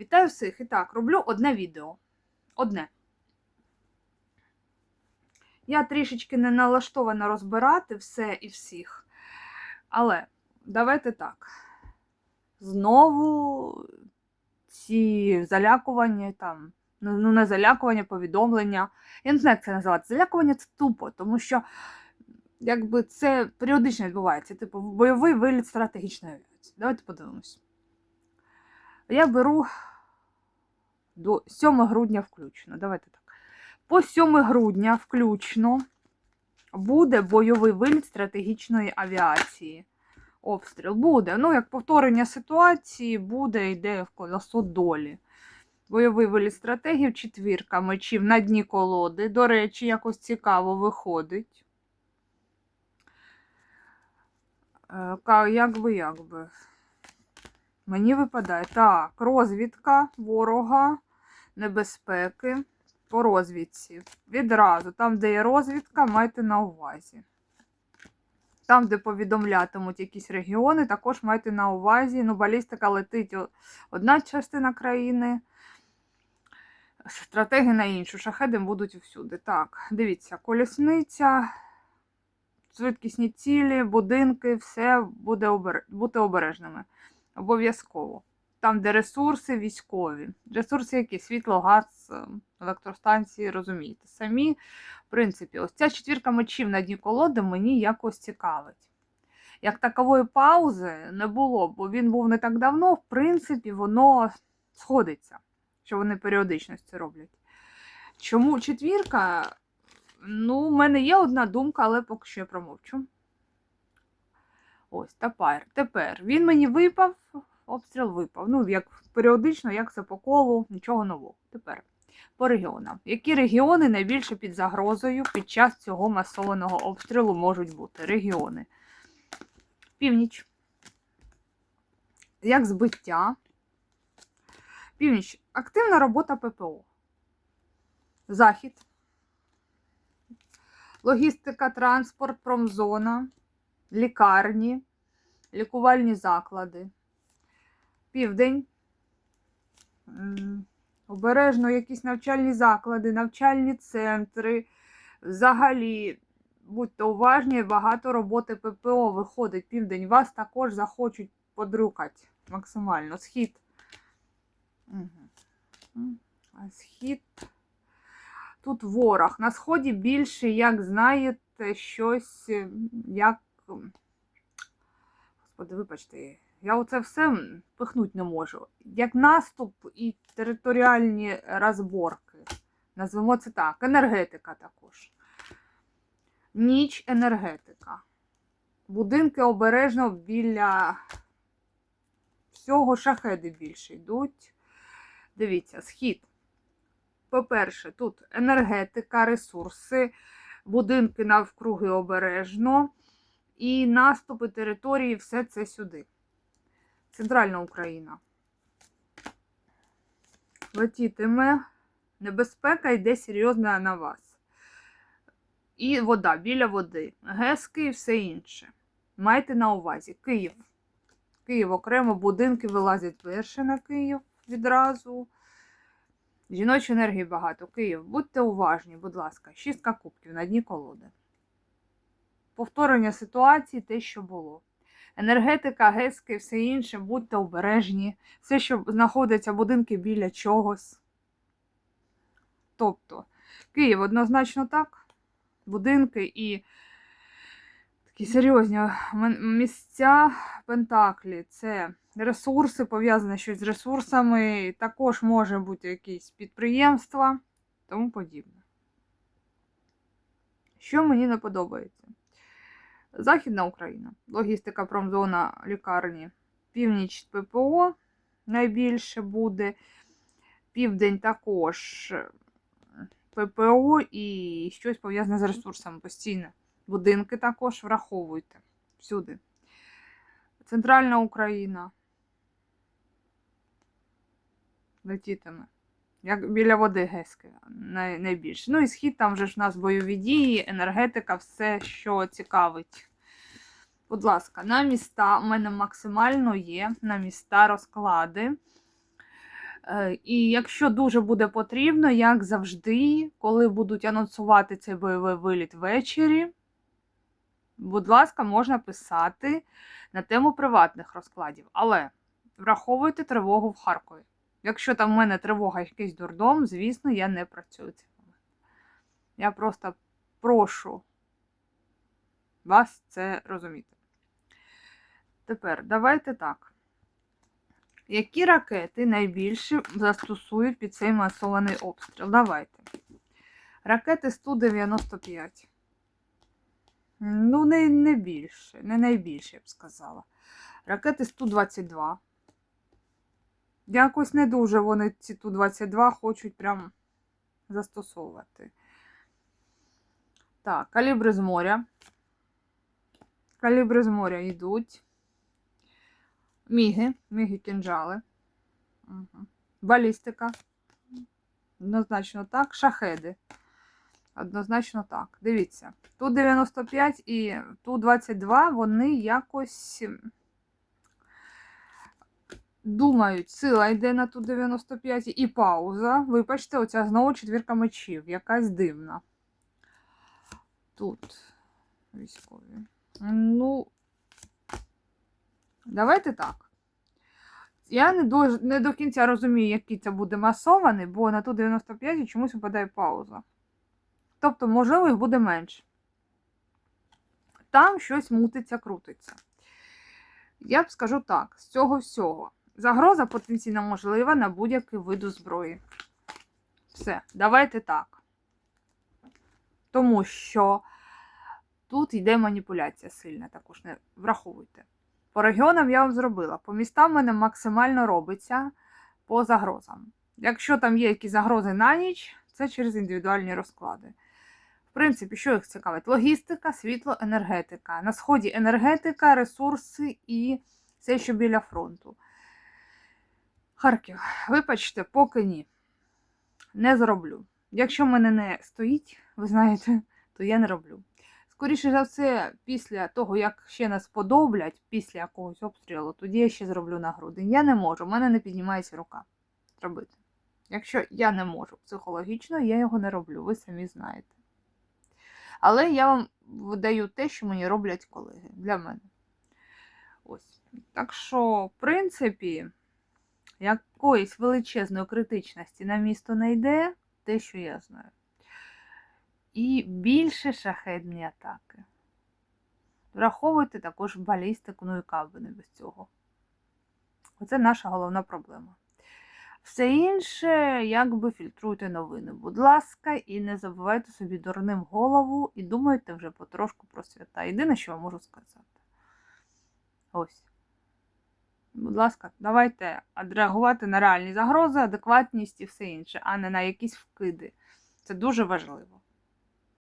Вітаю всіх! І так, роблю одне відео. Одне. Я трішечки не налаштована розбирати все і всіх. Але давайте так. Знову ці залякування там. Ну, ну, не залякування, повідомлення. Я не знаю, як це називати. Залякування це тупо, тому що якби це періодично відбувається. Типу, бойовий виліт стратегічної авіації. Давайте подивимось. Я беру до 7 грудня включно. Давайте так. По 7 грудня включно буде бойовий виліт стратегічної авіації. Обстріл буде. Ну, як повторення ситуації, буде, йде в колесо долі. Бойовий виліт стратегів, четвірка мечів на дні колоди. До речі, якось цікаво виходить. Е, Як би, як би. Мені випадає. Так, розвідка ворога, небезпеки по розвідці. Відразу, там, де є розвідка, майте на увазі. Там, де повідомлятимуть якісь регіони, також майте на увазі. Ну, балістика летить одна частина країни, стратеги на іншу. Шахеди будуть всюди. Так, дивіться, колісниця, швидкісні цілі, будинки, все буде обер... бути обережними. Обов'язково. Там, де ресурси військові. Ресурси які? Світло, газ, е, електростанції, розумієте. Самі, в принципі, ось ця четвірка мечів на дні колоди мені якось цікавить. Як такової паузи не було, бо він був не так давно, в принципі, воно сходиться, що вони періодично це роблять. Чому четвірка? Ну, в мене є одна думка, але поки що я промовчу. Ось, тепер. Тепер він мені випав, обстріл випав. Ну, як періодично, як це по колу, нічого нового. Тепер по регіонам. Які регіони найбільше під загрозою під час цього масованого обстрілу можуть бути? Регіони. Північ. Як збиття. Північ. Активна робота ППО. Захід. Логістика, транспорт, промзона лікарні, лікувальні заклади. Південь. Обережно якісь навчальні заклади, навчальні центри. Взагалі, будьте уважні, багато роботи ППО виходить. Південь вас також захочуть подрукати максимально. Схід. Схід. Тут ворог. На сході більше, як знаєте, щось як. Господи, вибачте, я оце все пихнуть не можу. Як наступ і територіальні розборки. Назвемо це так. Енергетика також. Ніч енергетика. Будинки обережно біля всього шахеди більше йдуть. Дивіться, схід. По-перше, тут енергетика, ресурси, будинки навкруги обережно, і наступи території, все це сюди. Центральна Україна. Летітиме. Небезпека йде серйозна на вас. І вода, біля води. Гески і все інше. Майте на увазі. Київ. Київ окремо, будинки вилазять перше на Київ відразу. Жіночої енергії багато. Київ, будьте уважні, будь ласка, шістка кубків на дні колоди. Повторення ситуації, те, що було. Енергетика, гески, все інше, будьте обережні. Все, що знаходиться будинки біля чогось. Тобто, Київ однозначно так. Будинки і такі серйозні місця Пентаклі. Це ресурси, пов'язане щось з ресурсами, також може бути якісь підприємства, тому подібне. Що мені не подобається? Західна Україна, логістика, промзона, лікарні, північ ППО найбільше буде, південь також ППО і щось пов'язане з ресурсами постійно. Будинки також враховуйте всюди. Центральна Україна. Летітиме. Як біля води Гески най, найбільше. Ну і схід там вже ж у нас бойові дії, енергетика, все, що цікавить. Будь ласка, на міста у мене максимально є на міста розклади. Е, І якщо дуже буде потрібно, як завжди, коли будуть анонсувати цей бойовий виліт ввечері, будь ласка, можна писати на тему приватних розкладів. Але враховуйте тривогу в Харкові. Якщо там в мене тривога якийсь дурдом, звісно, я не працюю цей момент. Я просто прошу вас це розуміти. Тепер давайте так. Які ракети найбільше застосують під цей масований обстріл? Давайте. Ракети 195. Ну, не, не більше, не найбільше, я б сказала. Ракети 122. Якось не дуже вони ці Ту-22 хочуть прям застосовувати. Так, калібри з моря. Калібри з моря йдуть. Міги, міги кінжали. Угу. Балістика. Однозначно так. Шахеди. Однозначно так. Дивіться. Ту 95 і ту 22 вони якось думають, сила йде на ту 95 і пауза. Вибачте, оця знову четвірка мечів, якась дивна. Тут військові. Ну, давайте так. Я не до, не до кінця розумію, який це буде масований, бо на ту 95 чомусь випадає пауза. Тобто, можливо, їх буде менше. Там щось мутиться, крутиться. Я б скажу так: з цього всього. Загроза потенційно можлива на будь-який виду зброї. Все, давайте так. Тому що тут йде маніпуляція сильна, також не враховуйте. По регіонам я вам зробила. По містам мене максимально робиться по загрозам. Якщо там є якісь загрози на ніч, це через індивідуальні розклади. В принципі, що їх цікавить? Логістика, світло, енергетика. На сході енергетика, ресурси і все, що біля фронту. Харків, вибачте, поки ні. Не зроблю. Якщо в мене не стоїть, ви знаєте, то я не роблю. Скоріше за все, після того, як ще нас подоблять, після якогось обстрілу, тоді я ще зроблю на грудень. Я не можу, в мене не піднімається рука робити. Якщо я не можу психологічно, я його не роблю, ви самі знаєте. Але я вам видаю те, що мені роблять колеги для мене. Ось. Так що, в принципі, якоїсь величезної критичності на місто не йде, те, що я знаю. І більше шахедні атаки. Враховуйте також балістику, ну і кабини без цього. Оце наша головна проблема. Все інше, якби фільтруйте новини, будь ласка, і не забувайте собі дурним голову і думайте вже потрошку про свята. Єдине, що я можу сказати. Ось. Будь ласка, давайте реагувати на реальні загрози, адекватність і все інше, а не на якісь вкиди. Це дуже важливо.